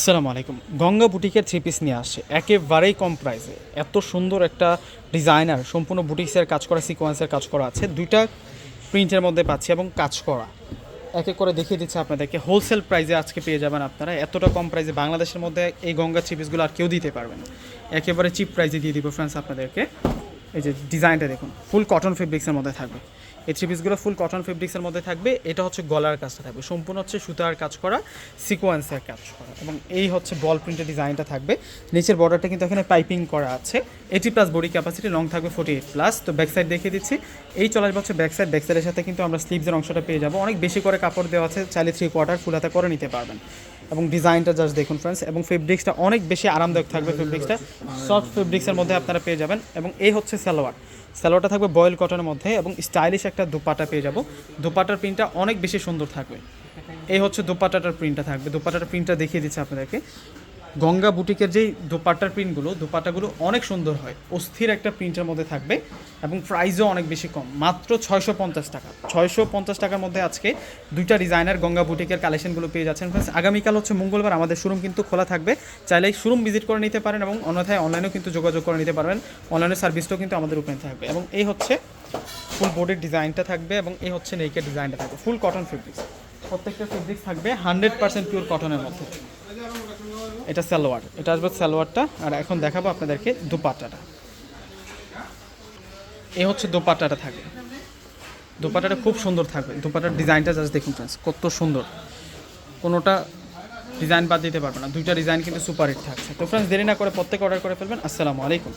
আসসালামু আলাইকুম। Ganga বুটিকের three piece নিয়ে আসছে। একেবারেই কম প্রাইসে এত সুন্দর একটা ডিজাইনার সম্পূর্ণ বুটিক্সের কাজ করা সিকোয়েন্সের কাজ করা আছে। দুইটা প্রিন্টের মধ্যে পাচ্ছি এবং কাজ করা। এক এক করে দেখিয়ে দিচ্ছে আপনাদেরকে। হোলসেল প্রাইসে আজকে পেয়ে যাবেন আপনারা। এতটা কম প্রাইসে বাংলাদেশের মধ্যে এই গঙ্গা থ্রি পিসগুলো আর কেউ দিতে পারবেন একেবারে চিপ প্রাইসে দিয়ে দিব ফ্রেন্ডস আপনাদেরকে। এই যে ডিজাইনটা দেখুন। ফুল কটন ফেব্রিক্সের মধ্যে থাকবে। এই থ্রি পিসগুলো ফুল কটন ফেব্রিক্সের মধ্যে থাকবে। এটা হচ্ছে গলার কাজটা থাকবে। সম্পূর্ণ হচ্ছে সুতার কাজ করা সিকোয়েন্সের কাজ করা। এবং এই হচ্ছে বল প্রিন্টের ডিজাইনটা থাকবে। নিচের বর্ডারটা কিন্তু এখানে পাইপিং করা আছে। Eighty plus body capacity long থাকবে ফোর্টি এইট প্লাস তো ব্যাক সাইড দেখিয়ে দিচ্ছি। এই চলে আসবে হচ্ছে ব্যাক সাইড ব্যাক সাইডের সাথে কিন্তু আমরা স্লিভসের অংশটা পেয়ে যাব। অনেক বেশি করে কাপড় দেওয়া আছে, চাইলে থ্রি কোয়ার্টার ফুল হাতে করে নিতে পারবেন। এবং ডিজাইনটা জাস্ট দেখুন ফ্রেন্ডস এবং ফেব্রিক্সটা অনেক বেশি আরামদায়ক থাকবে ফেব্রিক্সটা সফট ফেব্রিক্সের মধ্যে আপনারা পেয়ে যাবেন, এবং এই হচ্ছে সালোয়ার। সালোয়ারটা থাকবে বয়েল কটনের মধ্যে, এবং স্টাইলিশ একটা দুপাটা পেয়ে যাব। দুপাটার প্রিন্টটা অনেক বেশি সুন্দর থাকবে। এই হচ্ছে দুপাটাটার প্রিন্টটা থাকবে। দুপাটাটার প্রিন্টটা দেখিয়ে দিচ্ছে আপনাদেরকে। গঙ্গা বুটিকের যেই দোপাট্টার প্রিন্টগুলো দোপাট্টাগুলো অনেক সুন্দর হয়। অস্থির একটা প্রিন্টের মধ্যে থাকবে এবং প্রাইসও অনেক বেশি কম। মাত্র ছয়শো পঞ্চাশ টাকা। ছয়শো পঞ্চাশ টাকার মধ্যে আজকে দুইটা ডিজাইনার গঙ্গা বুটিকের কালেকশনগুলো পেয়ে যাচ্ছেন। Friends, আগামীকাল হচ্ছে মঙ্গলবার আমাদের শোরুম কিন্তু খোলা থাকবে। চাইলে শোরুম ভিজিট করে নিতে পারেন এবং অন্যথায় অনলাইনেও কিন্তু যোগাযোগ করে নিতে পারবেন। অনলাইনের সার্ভিসটাও কিন্তু আমাদের ওপেন থাকবে। এবং এই হচ্ছে ফুল বডির ডিজাইনটা থাকবে এবং এই হচ্ছে নেইকের ডিজাইনটা থাকবে। ফুল কটন ফেব্রিক্স প্রত্যেকটা ফেব্রিক্স থাকবে হান্ড্রেড পার্সেন্ট পিওর কটনের মধ্যে। এটা সালোয়ার। এটা আসবে সালোয়ারটা, আর এখন দেখাবো আপনাদেরকে দুপাট্টাটা এই হচ্ছে দোপাট্টাটা থাকবে দোপাট্টাটা খুব সুন্দর থাকবে। দোপাট্টার ডিজাইনটা জাস্ট দেখুন ফ্রেন্ডস কত সুন্দর। কোনোটা ডিজাইন বাদ দিতে পারবে না। দুইটা ডিজাইন কিন্তু সুপার হিট থাকছে। তো ফ্রেন্ডস দেরি না করে প্রত্যেকে অর্ডার করে ফেলবেন। আসসালামু আলাইকুম।